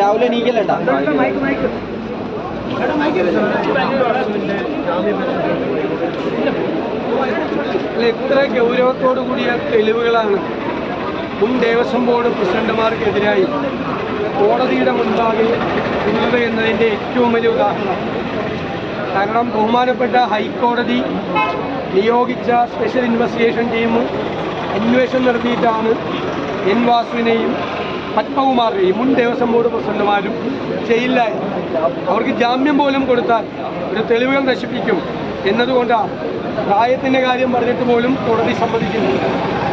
രാവിലെ എണീക്കലണ്ടാ ഇത്ര ഗൗരവത്തോടു കൂടിയ തെളിവുകളാണ്. മുൻ ദേവസ്വം ബോർഡ് പ്രസിഡന്റുമാർക്കെതിരായി കോടതിയുടെ മുൻപാകെ ഉള്ളത് എന്നതിന്റെ ഏറ്റവും വലിയ ഉദാഹരണം. കാരണം ബഹുമാനപ്പെട്ട ഹൈക്കോടതി നിയോഗിച്ച സ്പെഷ്യൽ ഇൻവെസ്റ്റിഗേഷൻ ടീം അന്വേഷണം നടത്തിയിട്ടാണ് എൻ വാസുവിനെയും പത്മകുമാറിനെയും മുൻ ദേവസ്വം ബോർഡ് പ്രസിഡന്റുമാരും ജയിലിലായത് അവർക്ക് ജാമ്യം പോലും കൊടുത്താൽ ഒരു തെളിവുകൾ നശിപ്പിക്കും എന്നതുകൊണ്ടാണ് പ്രായത്തിന്റെ കാര്യം പറഞ്ഞിട്ട് പോലും കോടതി സമ്മതിക്കുന്നത്.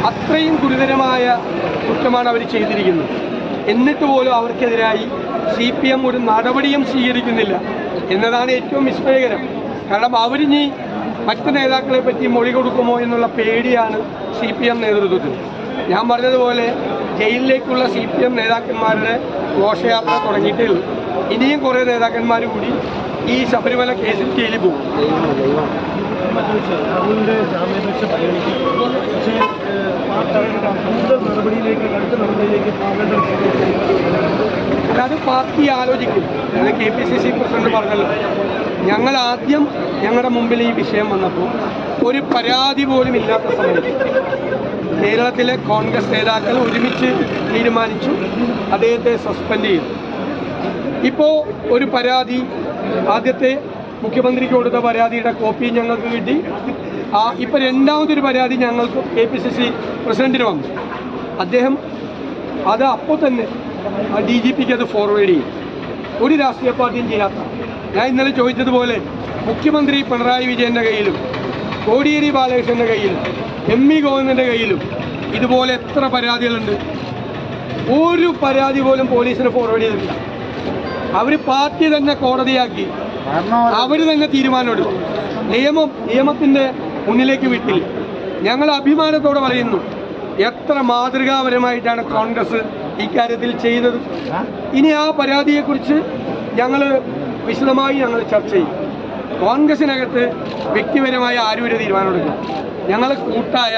അത്രയും ഗുരുതരമായ കുറ്റമാണ് അവർ ചെയ്തിരിക്കുന്നത്. എന്നിട്ട് പോലും അവർക്കെതിരായി സി പി എം ഒരു നടപടിയും സ്വീകരിക്കുന്നില്ല എന്നതാണ് ഏറ്റവും വിസ്മയകരം. കാരണം അവരിനി മറ്റ് നേതാക്കളെ പറ്റി മൊഴി കൊടുക്കുമോ എന്നുള്ള പേടിയാണ് സി പി എം നേതൃത്വത്തിന് ഞാൻ പറഞ്ഞതുപോലെ ജയിലിലേക്കുള്ള സി പി എം നേതാക്കന്മാരുടെ ഘോഷയാത്ര തുടങ്ങിയിട്ടേ ഇനിയും കുറേ നേതാക്കന്മാർ കൂടി ഈ ശബരിമല കേസിൽ ജയിലിൽ പോകും. അത് പാർട്ടി ആലോചിക്കും. K P C C president പറഞ്ഞല്ലോ ഞങ്ങൾ ആദ്യം ഞങ്ങളുടെ മുമ്പിൽ ഈ വിഷയം വന്നപ്പോൾ ഒരു പരാതി പോലും ഇല്ലാത്ത സമയത്ത് കേരളത്തിലെ കോൺഗ്രസ് നേതാക്കൾ ഒരുമിച്ച് തീരുമാനിച്ചു അദ്ദേഹത്തെ സസ്പെൻഡ് ചെയ്തു. ഇപ്പോൾ ഒരു പരാതി ആദ്യത്തെ മുഖ്യമന്ത്രിക്ക് കൊടുത്ത പരാതിയുടെ കോപ്പി ഞങ്ങൾക്ക് കിട്ടി. ആ ഇപ്പം രണ്ടാമതൊരു പരാതി ഞങ്ങൾക്ക് കെ പി സി സി പ്രസിഡന്റിന് വന്നു. അദ്ദേഹം അത് അപ്പോൾ തന്നെ ഡി ജി പിക്ക് അത് ഫോർവേഡ് ചെയ്യും ഒരു രാഷ്ട്രീയ പാർട്ടിയും ചെയ്യാത്ത ഞാൻ ഇന്നലെ ചോദിച്ചതുപോലെ മുഖ്യമന്ത്രി പിണറായി വിജയന്റെ കയ്യിലും കോടിയേരി ബാലകൃഷ്ണന്റെ കയ്യിലും എം ഇ ഗോവിന്ദന്റെ കയ്യിലും ഇതുപോലെ എത്ര പരാതികളുണ്ട്? ഒരു പരാതി പോലും പോലീസിന് ഫോർവേഡ് ചെയ്തിട്ടില്ല. അവർ പാർട്ടി തന്നെ കോടതിയാക്കി. അവർ തന്നെ തീരുമാനമെടുക്കും നിയമം നിയമത്തിന്റെ മുന്നിലേക്ക് വിട്ടില്ല. ഞങ്ങൾ അഭിമാനത്തോടെ പറയുന്നു എത്ര മാതൃകാപരമായിട്ടാണ് കോൺഗ്രസ് ഇക്കാര്യത്തിൽ ചെയ്തത്? ഇനി ആ പരാതിയെക്കുറിച്ച് ഞങ്ങൾ വിശദമായി ഞങ്ങൾ ചർച്ച ചെയ്യും. കോൺഗ്രസിനകത്ത് വ്യക്തിപരമായ ആരും ഒരു തീരുമാനമെടുക്കും. ഞങ്ങൾ കൂട്ടായ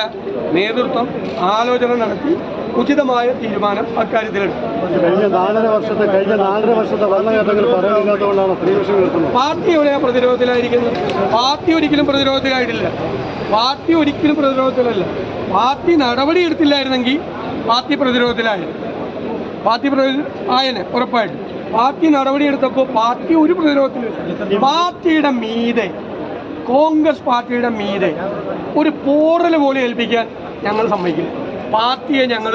നേതൃത്വം ആലോചന നടത്തി ഉചിതമായ തീരുമാനം അക്കാര്യത്തിലെടുക്കും. കഴിഞ്ഞ നാലര വർഷത്തെ കഴിഞ്ഞ നാലര വർഷത്തെ പറയാനില്ലാത്തതുകൊണ്ടാണ് പാർട്ടി എവിടെയാണ് പ്രതിരോധത്തിലായിരിക്കുന്നത് പാർട്ടി ഒരിക്കലും പ്രതിരോധത്തിലായിട്ടില്ല. പാർട്ടി ഒരിക്കലും പ്രതിരോധത്തിലല്ല. പാർട്ടി നടപടി എടുത്തില്ലായിരുന്നെങ്കിൽ പാർട്ടി പ്രതിരോധത്തിലായിരുന്നു പാർട്ടി പ്രതി ആയനെ ഉറപ്പായിട്ടും. പാർട്ടി നടപടിയെടുത്തപ്പോൾ പാർട്ടി ഒരു പ്രതിരോധത്തിലും പാർട്ടിയുടെ മീതെ കോൺഗ്രസ് പാർട്ടിയുടെ മീതെ ഒരു പോറൽ പോലെ ഏൽപ്പിക്കാൻ ഞങ്ങൾ സമ്മതിക്കില്ല. പാർട്ടിയെ ഞങ്ങൾ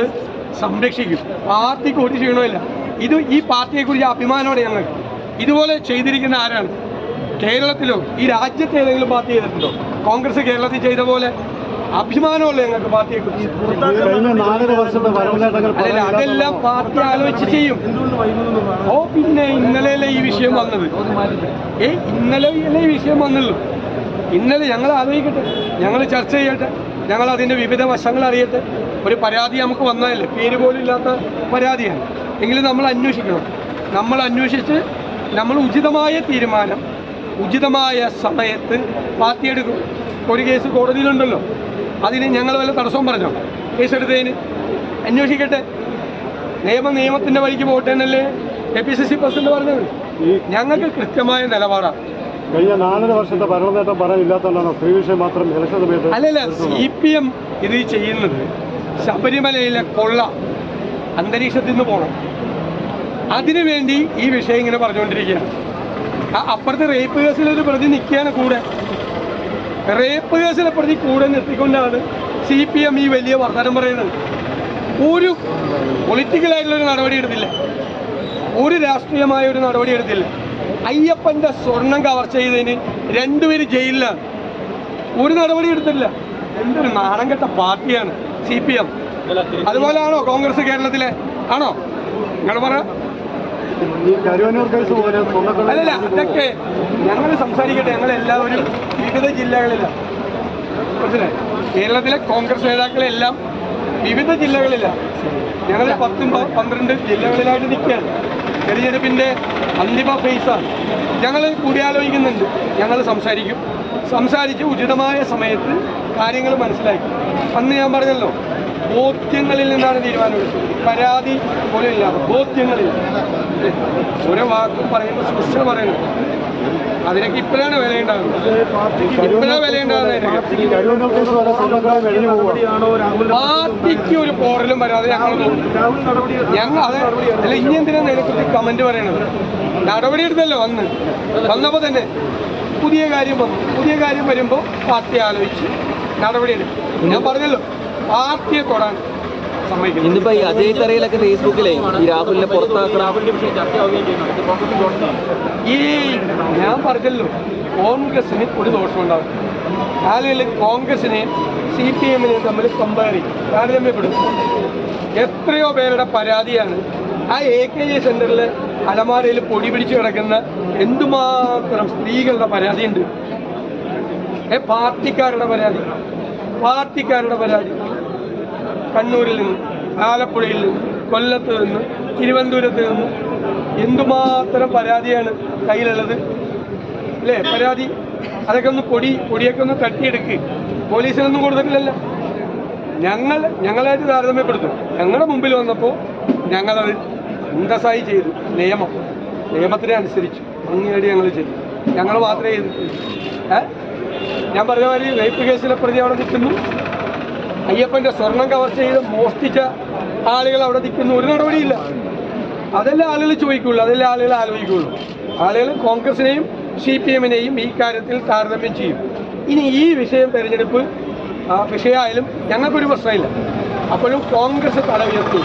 സംരക്ഷിക്കും. പാർട്ടിക്ക് ഒരു ക്ഷീണമില്ല ഇത് ഈ പാർട്ടിയെക്കുറിച്ച് അഭിമാനമാണ് ഞങ്ങൾ ഇതുപോലെ ചെയ്തിരിക്കുന്ന ആരാണ്? കേരളത്തിലോ ഈ രാജ്യത്തെ ഏതെങ്കിലും പാർട്ടി ചെയ്തിട്ടുണ്ടോ? കോൺഗ്രസ് കേരളത്തിൽ ചെയ്ത പോലെ അഭിമാനമല്ല ഞങ്ങൾക്ക് പാർട്ടിയെ കുറിച്ച്? അതെല്ലാം പാർട്ടി ആലോചിച്ച് ചെയ്യും. ഓ പിന്നെ ഇന്നലെയല്ലേ ഈ വിഷയം വന്നത്? ഏ ഇന്നലെ ഈ വിഷയം വന്നുള്ളൂ? ഇന്നലെ ഞങ്ങൾ ആലോചിക്കട്ടെ. ഞങ്ങൾ ചർച്ച ചെയ്യട്ടെ. ഞങ്ങൾ അതിന്റെ വിവിധ വശങ്ങൾ അറിയട്ടെ. ഒരു പരാതി നമുക്ക് വന്നതല്ലേ? പേര് പോലും ഇല്ലാത്ത പരാതിയാണ്. എങ്കിലും നമ്മൾ അന്വേഷിക്കണം. നമ്മൾ അന്വേഷിച്ച് നമ്മൾ ഉചിതമായ തീരുമാനം ഉചിതമായ സമയത്ത് പാർട്ടി എടുക്കും. ഒരു കേസ് കോടതിയിലുണ്ടല്ലോ. അതിന് ഞങ്ങൾ വല്ല തടസ്സവും പറഞ്ഞോ? കേസെടുത്തതിന് അന്വേഷിക്കട്ടെ. നിയമം നിയമത്തിന്റെ വഴിക്ക് പോകട്ടെ എന്നല്ലേ K P C C president പറഞ്ഞത്? ഞങ്ങൾക്ക് കൃത്യമായ നിലപാടാണ് കഴിഞ്ഞ നാലര വർഷത്തെ ഭരണനേട്ടം പറയാനില്ലാത്തതുകൊണ്ടാണ് സ്ത്രീവിഷയം മാത്രം ഇലക്ഷൻ സമയത്ത് അല്ലല്ല സി പി എം ഇത് ചെയ്യുന്നത് ശബരിമലയിലെ കൊള്ള അന്തരീക്ഷത്തിൽ നിന്ന് പോകണം. അതിനുവേണ്ടി ഈ വിഷയം ഇങ്ങനെ പറഞ്ഞുകൊണ്ടിരിക്കുകയാണ്. അപ്പുറത്തെ റേപ്പ് കേസിലൊരു പ്രതി നിൽക്കുകയാണ് കൂടെ. റേപ്പ് കേസിലെ പ്രതി കൂടെ നിർത്തിക്കൊണ്ടാണ് സി പി എം ഈ വലിയ വർത്തമാനം പറയുന്നത്. ഒരു പൊളിറ്റിക്കലായിട്ടുള്ള ഒരു നടപടി എടുത്തില്ല. ഒരു രാഷ്ട്രീയമായ ഒരു നടപടി എടുത്തില്ല. അയ്യപ്പന്റെ സ്വർണം കവർച്ച ചെയ്തതിന് രണ്ടുപേര് ജയിലിലാണ്. ഒരു നടപടി എടുത്തില്ല. എന്തൊരു നാണം കെട്ട പാർട്ടിയാണ് സി പി എം അതുപോലെയാണോ കോൺഗ്രസ് കേരളത്തിലെ? ആണോ? നിങ്ങൾ പറ ഈ കരുവന്നൂർ കേസ് പോലെ സ്വർണക്കള്ളി അല്ലല്ല അതൊക്കെ ഞങ്ങൾ സംസാരിക്കട്ടെ. ഞങ്ങൾ എല്ലാവരും വിവിധ ജില്ലകളിലാണ് കേരളത്തിലെ കോൺഗ്രസ് നേതാക്കളെല്ലാം വിവിധ ജില്ലകളിലാണ് ഞങ്ങൾ പത്തും പന്ത്രണ്ട് ജില്ലകളിലായിട്ട് നിൽക്കുകയാണ്. തെരഞ്ഞെടുപ്പിന്റെ അന്തിമ ഫേസാണ് ഞങ്ങൾ കൂടിയാലോചിക്കുന്നുണ്ട് ഞങ്ങൾ സംസാരിക്കും. സംസാരിച്ച് ഉചിതമായ സമയത്ത് കാര്യങ്ങൾ മനസ്സിലാക്കി. അന്ന് ഞാൻ പറഞ്ഞല്ലോ ബോധ്യങ്ങളിൽ നിന്നാണ് തീരുമാനമെടുത്തത് പരാതി പോലും ഇല്ലാതെ. ബോധ്യങ്ങളിൽ ഇല്ലേ? ഓരോ വാക്കും പറയുമ്പോൾ സൂക്ഷിച്ച് പറയുന്നത്. അതിനൊക്കെ ഇപ്പോഴാണ് വിലയുണ്ടാകുന്നത്. ഇപ്പോഴാണ് വിലയുണ്ടാകുന്നത് ഉണ്ടാകുന്നത് പാർട്ടിക്ക് ഒരു പോറലും വരാതെ ഞങ്ങൾ ഞങ്ങൾ അതെ അല്ല ഇനി എന്തിനാണ് അതിനെക്കുറിച്ച് കമന്റ് പറയണത്? നടപടി എടുത്തല്ലോ വന്ന് വന്നപ്പോൾ തന്നെ പുതിയ കാര്യം വന്നു. പുതിയ കാര്യം വരുമ്പോൾ പാർട്ടി ആലോചിച്ച് നടപടി എടുക്കും. ഞാൻ പറഞ്ഞല്ലോ പാർട്ടിയെ തൊടാൻ ഇന്നിപ്പോ ഈ അജയ് തറയിലൊക്കെ ഫേസ്ബുക്കിലെ ഈ രാഹുലിനെ പുറത്താക്കണം ഈ ഞാൻ പറഞ്ഞല്ലോ കോൺഗ്രസിന് ഒരു ദോഷമുണ്ടാവും. ആളുകൾ കോൺഗ്രസിനെ സി പി എമ്മിനെ തമ്മിൽ കമ്പയർ ചെയ്യും താരതമ്യപ്പെടും എത്രയോ പേരുടെ പരാതിയാണ് ആ എ കെ ജി സെന്ററിൽ അലമാരയിൽ പൊടി പിടിച്ച് കിടക്കുന്ന എന്തുമാത്രം സ്ത്രീകളുടെ പരാതിയുണ്ട്. ഏ പാർട്ടിക്കാരുടെ പരാതി. പാർട്ടിക്കാരുടെ പരാതി. കണ്ണൂരിൽ നിന്ന് ആലപ്പുഴയിൽ നിന്ന് കൊല്ലത്ത് നിന്ന് തിരുവനന്തപുരത്ത് നിന്ന് എന്തുമാത്രം പരാതിയാണ് കയ്യിലുള്ളത്? അല്ലേ? പരാതി. അതൊക്കെ ഒന്ന് പൊടി പൊടിയൊക്കെ ഒന്ന് തട്ടിയെടുക്ക്. പോലീസിനൊന്നും കൊടുത്തിട്ടില്ലല്ലോ. ഞങ്ങൾ ഞങ്ങളായിട്ട് താരതമ്യപ്പെടുത്തും. ഞങ്ങളുടെ മുമ്പിൽ വന്നപ്പോൾ ഞങ്ങളത് അന്തസ്സായി ചെയ്തു. നിയമം. നിയമത്തിനെ അനുസരിച്ച് അങ്ങേടി ഞങ്ങൾ ചെയ്തു. ഞങ്ങൾ മാത്രമേ ചെയ്തിട്ടുള്ളൂ. ഞാൻ പറഞ്ഞ മാതിരി റേപ്പ് കേസിലെ പ്രതി അവിടെ നിൽക്കുന്നു? അയ്യപ്പന്റെ സ്വർണം കവർച്ച ചെയ്ത് മോഷ്ടിച്ച ആളുകൾ അവിടെ നിൽക്കുന്ന. ഒരു നടപടിയില്ല. അതെല്ലാം ആളുകൾ ചോദിക്കുള്ളൂ. അതെല്ലാം ആളുകൾ ആലോചിക്കുകയുള്ളൂ ആളുകൾ കോൺഗ്രസിനെയും സി പി എമ്മിനെയും ഈ കാര്യത്തിൽ താരതമ്യം ചെയ്യും. ഇനി ഈ വിഷയം തെരഞ്ഞെടുപ്പ് വിഷയമായാലും ഞങ്ങൾക്കൊരു പ്രശ്നമില്ല. അപ്പോഴും കോൺഗ്രസ് തല ഉയർത്തും